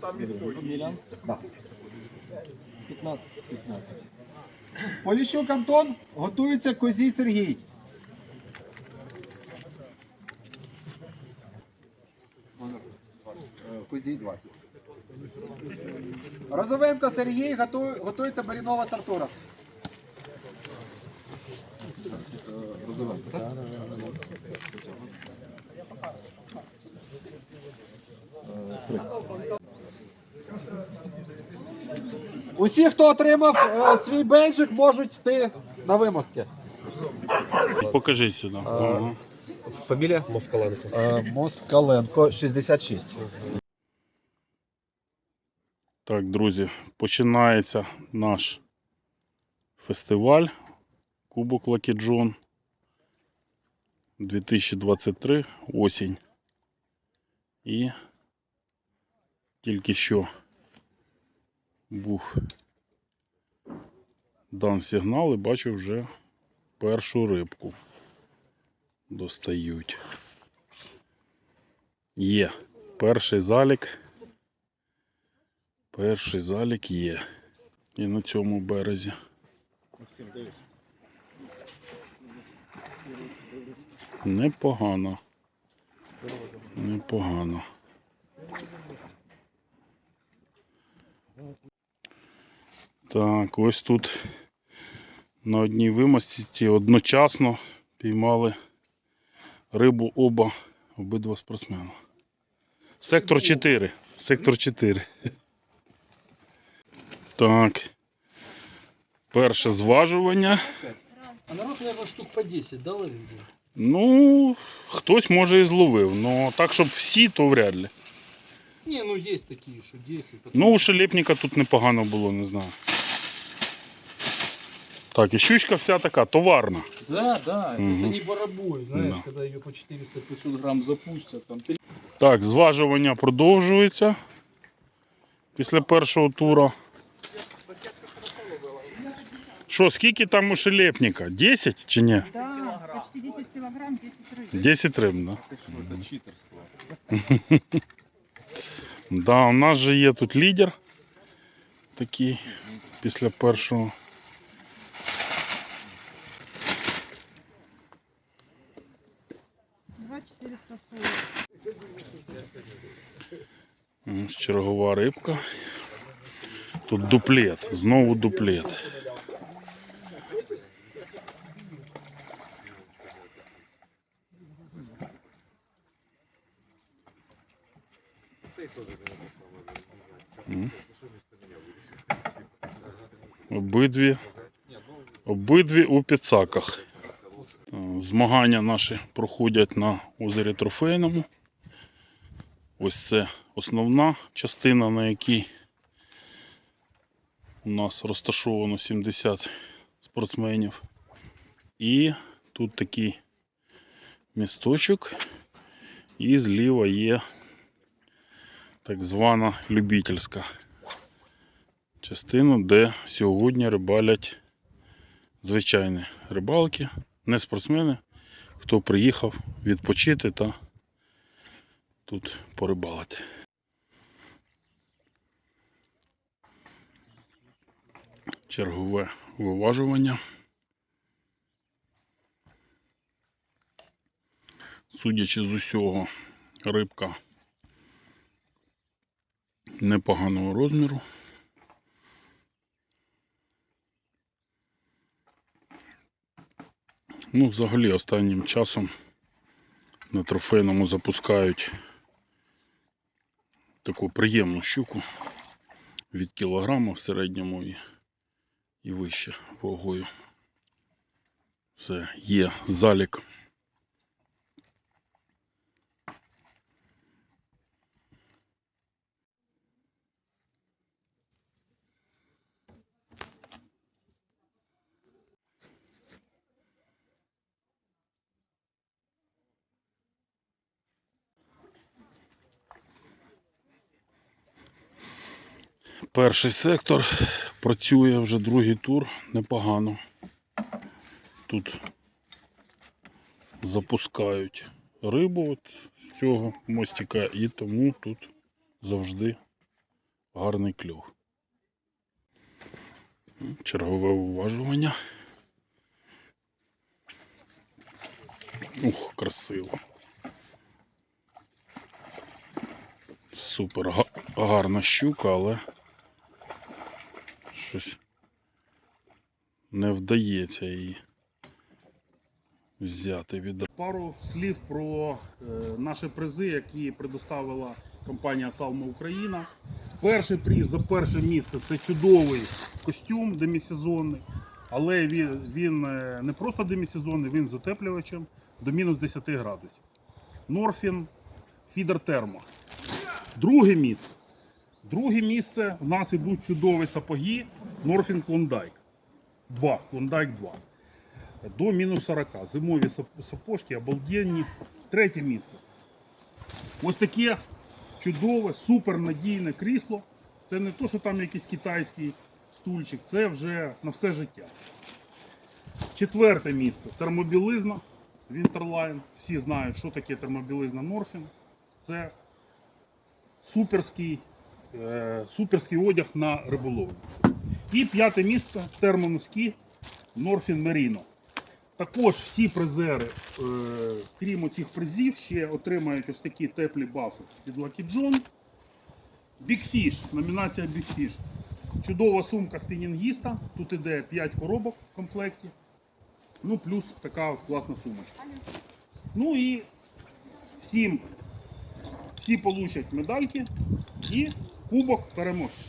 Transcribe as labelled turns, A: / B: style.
A: там історії.
B: Да. 15. 15. Поліщук Антон, готується Козій Сергій. Козій 20. Розовенко Сергій готується Барінова Сартура. Розовенко, так? Усі, хто отримав е, свій бенчик, можуть йти на вимостки.
C: Покажіть сюди. Ага.
B: Фамілія? Москаленко. Москаленко, 66.
C: Так, друзі, починається наш фестиваль Кубок Лакіджон 2023 осінь. І тільки що був дан сигнал і бачу вже першу рибку достають. Є перший залік. Перший залік є. І на цьому березі. Непогано. Непогано. Так, ось тут на одній вимостці одночасно піймали рибу оба обидва спортсмена. Сектор 4. Сектор 4. Так. Перше зважування.
D: А народ, наверное, штук по 10 дали відео.
C: Ну, хтось може і зловив, але так, щоб всі, то вряд ли.
D: Не, ну есть такие, что 10.
C: Ну, у шелепника тут непогано було, не знаю. Так, і щучка вся така, товарна.
D: Да, да,
C: Мгм.
D: это не барабой, знаешь,
C: Да.
D: когда ее по 400-500 грамм запустят, там
C: Так, зважування продовжується після першого тура. Що, скільки там у шелепника? 10 чи ні?
E: Да, почти 10 килограмм, 10 рыб.
C: 10 риб, да? Да, у нас же є тут лідер такий після першого.
E: Два 440.
C: Ось чергова рибка. Тут дуплет, знову дуплет. Обидві, обидві у підсаках. Е, Змагання наші проходять на озері Трофейному. Ось це основна частина, на якій у нас розташовано 70 спортсменів. І тут такий місточок. І зліва є так звана любительська частина, де сьогодні рибалять звичайні рибалки, не спортсмени, хто приїхав відпочити та тут порибалити. Чергове виважування. Судячи з усього, рибка непоганого розміру. Ну, взагалі, останнім часом на трофейному запускають таку приємну щуку від кілограма в середньому і, і вище вагою. Все, є залік. Перший сектор працює вже другий тур непогано. Тут запускають рибу от з цього мостика і тому тут завжди
F: гарний клюв. Чергове уважування. Ух, красиво. Супер гарна щука, але щось не вдається її взяти від
C: Пару слів про е, наші призи, які предоставила компанія Салма Україна. Перший приз за перше місце це чудовий костюм демісезонний, але він, він е, не просто демісезонний, він з утеплювачем до мінус 10 градусів. Норфін Фідер Термо. Друге місце. Друге місце у нас ідуть чудові сапоги Норфін Клондайк. 2. Клондайк 2 до мінус 40. Зимові сапожки обалденні. Третє місце. Ось таке чудове, супернадійне крісло. Це не то, що там якийсь китайський стульчик, це вже на все життя. Четверте місце термобілизна Winterline. Всі знають, що таке термобілизна Норфін. Це суперський, суперський одяг на риболовлю. І п'яте місце термоноски Норфін Меріно. Також всі призери, е, крім цих призів, ще отримають ось такі теплі бафи від Lucky John. Big Fish, номінація Big Fish. Чудова сумка спінінгіста. Тут іде 5 коробок в комплекті. Ну, плюс така класна сумочка. Ну і всім всі получать медальки і кубок переможців.